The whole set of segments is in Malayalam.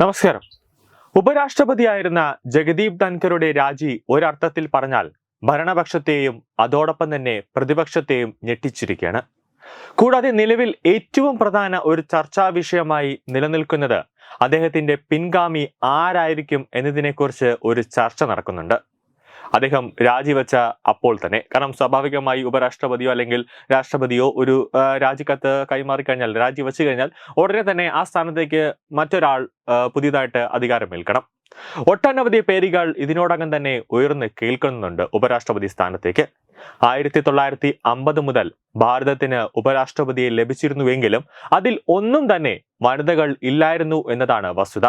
നമസ്കാരം. ഉപരാഷ്ട്രപതിയായിരുന്ന ജഗദീപ് ധൻഖറുടെ രാജി ഒരർത്ഥത്തിൽ പറഞ്ഞാൽ ഭരണപക്ഷത്തെയും അതോടൊപ്പം തന്നെ പ്രതിപക്ഷത്തെയും ഞെട്ടിച്ചിരിക്കുകയാണ്. കൂടാതെ നിലവിൽ ഏറ്റവും പ്രധാന ഒരു ചർച്ചാ വിഷയമായി നിലനിൽക്കുന്നത് അദ്ദേഹത്തിന്റെ പിൻഗാമി ആരായിരിക്കും എന്നതിനെക്കുറിച്ച് ഒരു ചർച്ച നടക്കുന്നുണ്ട്. അദ്ദേഹം രാജിവെച്ച അപ്പോൾ തന്നെ. കാരണം സ്വാഭാവികമായി ഉപരാഷ്ട്രപതിയോ അല്ലെങ്കിൽ രാഷ്ട്രപതിയോ ഒരു രാജിക്കത്ത് കൈമാറി കഴിഞ്ഞാൽ രാജിവെച്ച് കഴിഞ്ഞാൽ ഉടനെ തന്നെ ആ സ്ഥാനത്തേക്ക് മറ്റൊരാൾ പുതിയതായിട്ട് അധികാരമേൽക്കണം. ഒട്ടനവധി പേരുകൾ ഇതിനോടകം തന്നെ ഉയർന്ന് കേൾക്കുന്നുണ്ട് ഉപരാഷ്ട്രപതി സ്ഥാനത്തേക്ക്. ആയിരത്തി തൊള്ളായിരത്തി അമ്പത് മുതൽ ഭാരതത്തിന് ഉപരാഷ്ട്രപതിയെ ലഭിച്ചിരുന്നുവെങ്കിലും അതിൽ ഒന്നും തന്നെ വനിതകൾ ഇല്ലായിരുന്നു എന്നതാണ് വസ്തുത.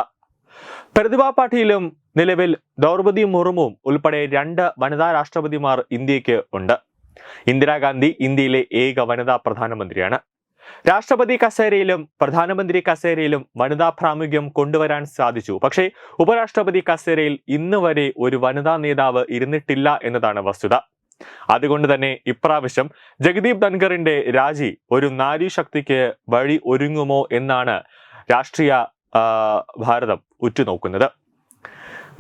പ്രതിഭ പാട്ടീലും നിലവിൽ ദ്രൗപതി മുർമുവും ഉൾപ്പെടെ രണ്ട് വനിതാ രാഷ്ട്രപതിമാർ ഇന്ത്യയ്ക്ക് ഉണ്ട്. ഇന്ദിരാഗാന്ധി ഇന്ത്യയിലെ ഏക വനിതാ പ്രധാനമന്ത്രിയാണ്. രാഷ്ട്രപതി കസേരയിലും പ്രധാനമന്ത്രി കസേരയിലും വനിതാ പ്രാമുഖ്യം കൊണ്ടുവരാൻ സാധിച്ചു. പക്ഷേ ഉപരാഷ്ട്രപതി കസേരയിൽ ഇന്ന് വരെ ഒരു വനിതാ നേതാവ് ഇരുന്നിട്ടില്ല എന്നതാണ് വസ്തുത. അതുകൊണ്ട് തന്നെ ഇപ്രാവശ്യം ജഗദീപ് ധൻഖറിന്റെ രാജി ഒരു നാരി ശക്തിക്ക് വഴി ഒരുങ്ങുമോ എന്നാണ് രാഷ്ട്രീയ ഭാരതം ഉറ്റുനോക്കുന്നത്.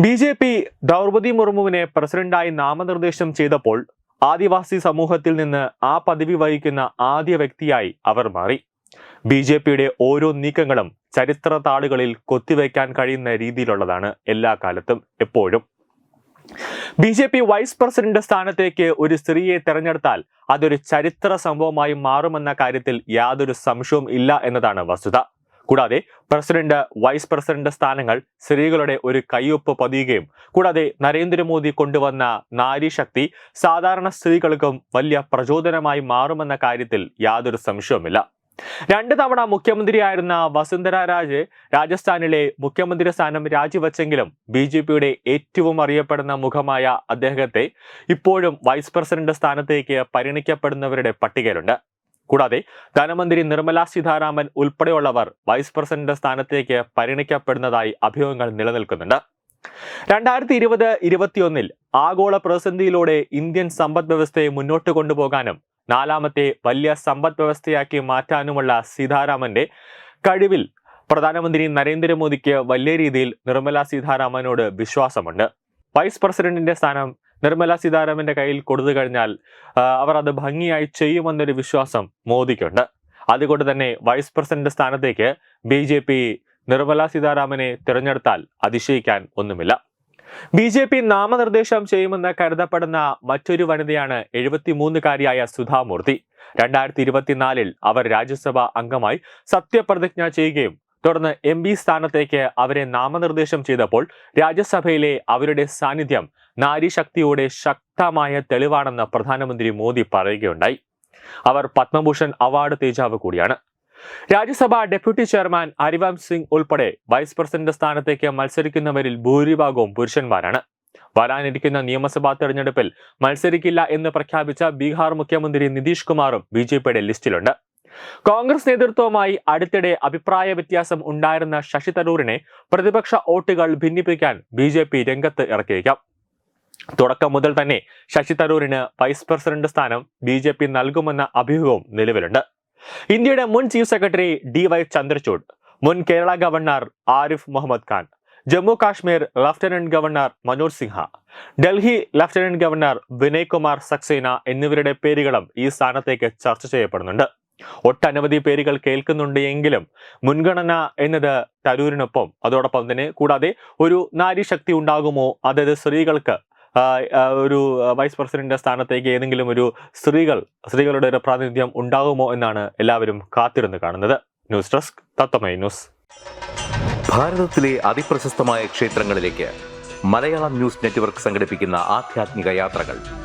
ബി ജെ പി ദ്രൗപതി മുർമുവിനെ പ്രസിഡന്റായി നാമനിർദ്ദേശം ചെയ്തപ്പോൾ ആദിവാസി സമൂഹത്തിൽ നിന്ന് ആ പദവി വഹിക്കുന്ന ആദ്യ വ്യക്തിയായി അവർ മാറി. ബി ജെ പിയുടെ ഓരോ നീക്കങ്ങളും ചരിത്ര താളുകളിൽ കൊത്തിവെക്കാൻ കഴിയുന്ന രീതിയിലുള്ളതാണ് എല്ലാ കാലത്തും എപ്പോഴും. B J P vice president സ്ഥാനത്തേക്ക് ഒരു സ്ത്രീയെ തെരഞ്ഞെടുത്താൽ അതൊരു ചരിത്ര സംഭവമായി മാറുമെന്ന കാര്യത്തിൽ യാതൊരു സംശയവും ഇല്ല എന്നതാണ് വസ്തുത. കൂടാതെ പ്രസിഡന്റ് വൈസ് പ്രസിഡന്റ് സ്ഥാനങ്ങൾ സ്ത്രീകളുടെ ഒരു കയ്യൊപ്പ് പതിയുകയും കൂടാതെ നരേന്ദ്രമോദി കൊണ്ടുവന്ന നാരീശക്തി സാധാരണ സ്ത്രീകൾക്കും വലിയ പ്രചോദനമായി മാറുമെന്ന കാര്യത്തിൽ യാതൊരു സംശയവുമില്ല. രണ്ട് തവണ മുഖ്യമന്ത്രിയായിരുന്ന വസുന്ധര രാജ് രാജസ്ഥാനിലെ മുഖ്യമന്ത്രി സ്ഥാനം രാജിവെച്ചെങ്കിലും ബി ജെ പിയുടെ ഏറ്റവും അറിയപ്പെടുന്ന മുഖമായ അദ്ദേഹത്തെ ഇപ്പോഴും വൈസ് പ്രസിഡന്റ് സ്ഥാനത്തേക്ക് പരിഗണിക്കപ്പെടുന്നവരുടെ പട്ടികയിലുണ്ട്. കൂടാതെ ധനമന്ത്രി നിർമ്മല സീതാരാമൻ ഉൾപ്പെടെയുള്ളവർ വൈസ് പ്രസിഡന്റ് സ്ഥാനത്തേക്ക് പരിഗണിക്കപ്പെടുന്നതായി അഭ്യൂഹങ്ങൾ നിലനിൽക്കുന്നുണ്ട്. രണ്ടായിരത്തി ഇരുപത് ഇരുപത്തിയൊന്നിൽ ആഗോള പ്രതിസന്ധിയിലൂടെ ഇന്ത്യൻ സമ്പദ് വ്യവസ്ഥയെ മുന്നോട്ട് കൊണ്ടുപോകാനും നാലാമത്തെ വലിയ സമ്പദ് വ്യവസ്ഥയാക്കി മാറ്റാനുമുള്ള സീതാരാമന്റെ കഴിവിൽ പ്രധാനമന്ത്രി നരേന്ദ്രമോദിക്ക് വലിയ രീതിയിൽ നിർമ്മല സീതാരാമനോട് വിശ്വാസമുണ്ട്. വൈസ് പ്രസിഡന്റിന്റെ സ്ഥാനം നിർമ്മല സീതാരാമന്റെ കയ്യിൽ കൊടുത്തു കഴിഞ്ഞാൽ അവർ അത് ഭംഗിയായി ചെയ്യുമെന്നൊരു വിശ്വാസം മോദിക്കുണ്ട്. അതുകൊണ്ട് തന്നെ വൈസ് പ്രസിഡന്റ് സ്ഥാനത്തേക്ക് ബി ജെ പി നിർമ്മല സീതാരാമനെ തിരഞ്ഞെടുത്താൽ അതിശയിക്കാൻ ഒന്നുമില്ല. ബി ജെ പി നാമനിർദ്ദേശം ചെയ്യുമെന്ന് കരുതപ്പെടുന്ന മറ്റൊരു വനിതയാണ് എഴുപത്തിമൂന്നുകാരിയായ സുധാമൂർത്തി. രണ്ടായിരത്തി ഇരുപത്തിനാലിൽ അവർ രാജ്യസഭാ അംഗമായി സത്യപ്രതിജ്ഞ ചെയ്യുകയും തുടർന്ന് എം പി സ്ഥാനത്തേക്ക് അവരെ നാമനിർദ്ദേശം ചെയ്തപ്പോൾ രാജ്യസഭയിലെ അവരുടെ സാന്നിധ്യം നാരീശക്തിയുടെ ശക്തമായ തെളിവാണെന്ന് പ്രധാനമന്ത്രി മോദി പറയുകയുണ്ടായി. അവർ പത്മഭൂഷൺ അവാർഡ് തേജാവ് കൂടിയാണ്. രാജ്യസഭാ ഡെപ്യൂട്ടി ചെയർമാൻ ഹരിവംശ് സിംഗ് ഉൾപ്പെടെ വൈസ് പ്രസിഡന്റ് സ്ഥാനത്തേക്ക് മത്സരിക്കുന്നവരിൽ ഭൂരിഭാഗവും പുരുഷന്മാരാണ്. വരാനിരിക്കുന്ന നിയമസഭാ തെരഞ്ഞെടുപ്പിൽ മത്സരിക്കില്ല എന്ന് പ്രഖ്യാപിച്ച ബീഹാർ മുഖ്യമന്ത്രി നിതീഷ് കുമാറും ബി ലിസ്റ്റിലുണ്ട്. കോൺഗ്രസ് നേതൃത്വവുമായി അടുത്തിടെ അഭിപ്രായ വ്യത്യാസം ഉണ്ടായിരുന്ന ശശി തരൂരിനെ പ്രതിപക്ഷ വോട്ടുകൾ ഭിന്നിപ്പിക്കാൻ ബി ജെ പി രംഗത്ത് ഇറക്കിയേക്കാം തുടക്കം മുതൽ തന്നെ ശശി തരൂരിന് വൈസ് പ്രസിഡന്റ് സ്ഥാനം ബി ജെ പി നൽകുമെന്ന അഭ്യൂഹവും നിലവിലുണ്ട്. ഇന്ത്യയുടെ മുൻ chief secretary D Y Chandrachud മുൻ Kerala governor Arif Mohammad Khan Jammu Kashmir lieutenant governor Manoj Sinha Delhi lieutenant governor Vinay Kumar Saxena എന്നിവരുടെ പേരുകളും ഈ സ്ഥാനത്തേക്ക് ചർച്ച ചെയ്യപ്പെടുന്നുണ്ട്. ഒട്ടനവധി പേരുകൾ കേൾക്കുന്നുണ്ട് എങ്കിലും മുൻഗണന എന്നത് തരൂരിനൊപ്പം. അതോടൊപ്പം തന്നെ കൂടാതെ ഒരു നാരീശക്തി ഉണ്ടാകുമോ? അതായത് സ്ത്രീകൾക്ക് ഒരു വൈസ് പ്രസിഡന്റിന്റെ സ്ഥാനത്തേക്ക് ഏതെങ്കിലും ഒരു സ്ത്രീകൾ സ്ത്രീകളുടെ ഒരു പ്രാതിനിധ്യം ഉണ്ടാകുമോ എന്നാണ് എല്ലാവരും കാത്തിരുന്ന് കാണുന്നത്. ന്യൂസ് ഡെസ്ക് തത്തമൈ ന്യൂസ്. ഭാരതത്തിലെ അതിപ്രശസ്തമായ ക്ഷേത്രങ്ങളിലേക്ക് മലയാളം ന്യൂസ് നെറ്റ്വർക്ക് സംഘടിപ്പിക്കുന്ന ആധ്യാത്മിക യാത്രകൾ.